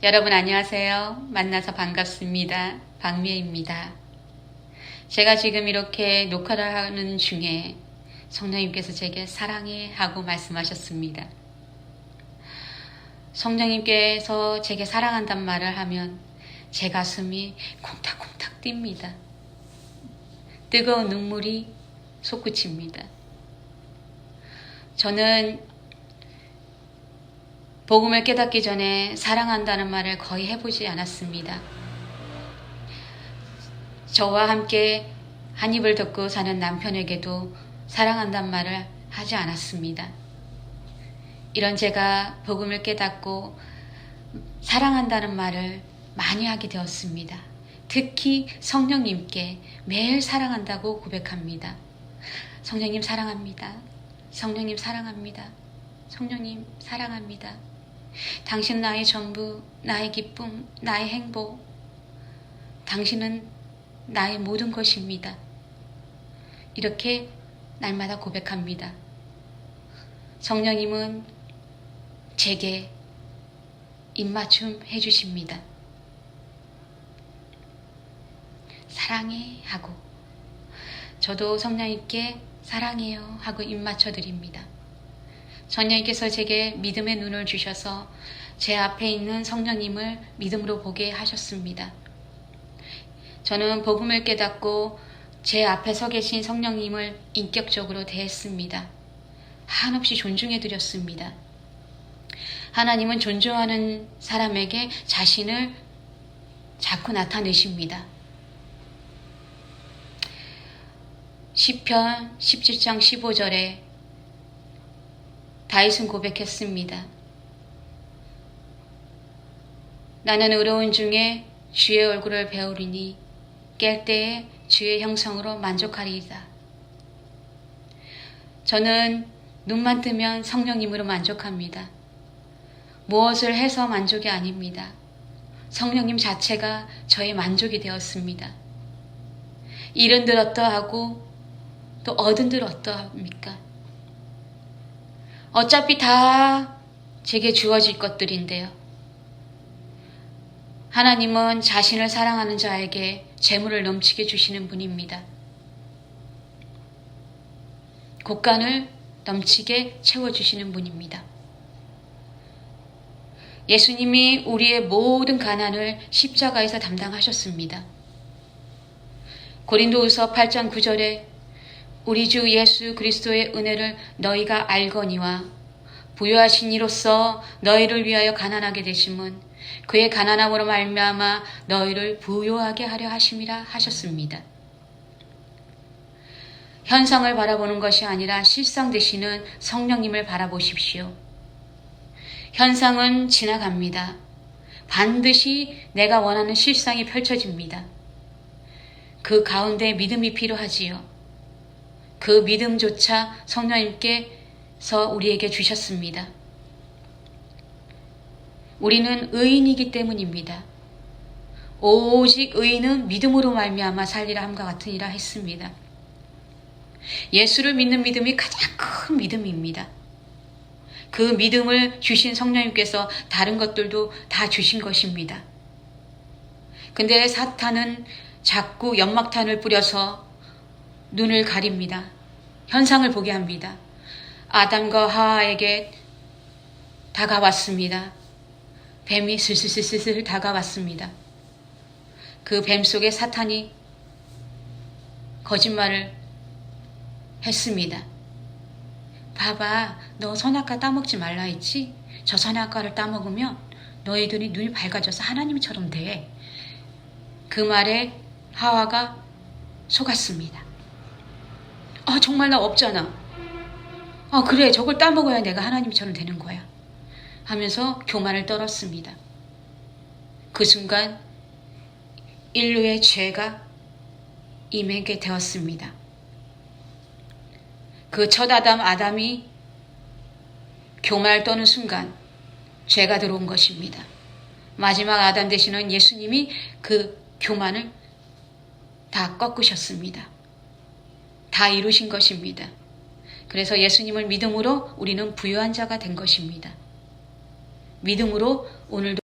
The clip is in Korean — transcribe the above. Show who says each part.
Speaker 1: 여러분 안녕하세요. 만나서 반갑습니다. 박미애입니다. 제가 지금 이렇게 녹화를 하는 중에 성령님께서 제게 사랑해 하고 말씀하셨습니다. 성령님께서 제게 사랑한단 말을 하면 제 가슴이 콩닥콩닥 뜁니다. 뜨거운 눈물이 솟구칩니다. 저는 복음을 깨닫기 전에 사랑한다는 말을 거의 해보지 않았습니다. 저와 함께 한 입을 듣고 사는 남편에게도 사랑한다는 말을 하지 않았습니다. 이런 제가 복음을 깨닫고 사랑한다는 말을 많이 하게 되었습니다. 특히 성령님께 매일 사랑한다고 고백합니다. 성령님 사랑합니다. 성령님 사랑합니다. 성령님 사랑합니다. 당신 나의 전부, 나의 기쁨, 나의 행복. 당신은 나의 모든 것입니다. 이렇게 날마다 고백합니다. 성령님은 제게 입맞춤 해주십니다. 사랑해 하고 저도 성령님께 사랑해요 하고 입맞춰 드립니다. 성령님께서 제게 믿음의 눈을 주셔서 제 앞에 있는 성령님을 믿음으로 보게 하셨습니다. 저는 복음을 깨닫고 제 앞에 서 계신 성령님을 인격적으로 대했습니다. 한없이 존중해 드렸습니다. 하나님은 존중하는 사람에게 자신을 자꾸 나타내십니다. 시편 17장 15절에 다윗은 고백했습니다. 나는 의로운 중에 주의 얼굴을 배우리니 깰 때에 주의 형성으로 만족하리이다. 저는 눈만 뜨면 성령님으로 만족합니다. 무엇을 해서 만족이 아닙니다. 성령님 자체가 저의 만족이 되었습니다. 이른들 어떠하고 또 얻은들 어떠합니까? 어차피 다 제게 주어질 것들인데요. 하나님은 자신을 사랑하는 자에게 재물을 넘치게 주시는 분입니다. 곡간을 넘치게 채워주시는 분입니다. 예수님이 우리의 모든 가난을 십자가에서 담당하셨습니다. 고린도후서 8장 9절에 우리 주 예수 그리스도의 은혜를 너희가 알거니와 부여하신 이로써 너희를 위하여 가난하게 되심은 그의 가난함으로 말미암아 너희를 부요하게 하려 하심이라 하셨습니다. 현상을 바라보는 것이 아니라 실상 되시는 성령님을 바라보십시오. 현상은 지나갑니다. 반드시 내가 원하는 실상이 펼쳐집니다. 그 가운데 믿음이 필요하지요. 그 믿음조차 성령님께서 우리에게 주셨습니다. 우리는 의인이기 때문입니다. 오직 의인은 믿음으로 말미암아 살리라 함과 같으니라 했습니다. 예수를 믿는 믿음이 가장 큰 믿음입니다. 그 믿음을 주신 성령님께서 다른 것들도 다 주신 것입니다. 근데 사탄은 자꾸 연막탄을 뿌려서 눈을 가립니다. 현상을 보게 합니다. 아담과 하와에게 다가왔습니다. 뱀이 슬슬슬슬 다가왔습니다. 그 뱀 속에 사탄이 거짓말을 했습니다. 봐봐, 너 선악과 따먹지 말라 했지? 저 선악과를 따먹으면 너희들이 눈이 밝아져서 하나님처럼 돼. 그 말에 하와가 속았습니다. 아, 정말 나 없잖아. 아, 그래. 저걸 따먹어야 내가 하나님처럼 되는 거야. 하면서 교만을 떨었습니다. 그 순간 인류의 죄가 임하게 되었습니다. 그 첫 아담 아담이 교만을 떠는 순간 죄가 들어온 것입니다. 마지막 아담 되시는 예수님이 그 교만을 다 꺾으셨습니다. 다 이루신 것입니다. 그래서 예수님을 믿음으로 우리는 부유한 자가 된 것입니다. 믿음으로 오늘도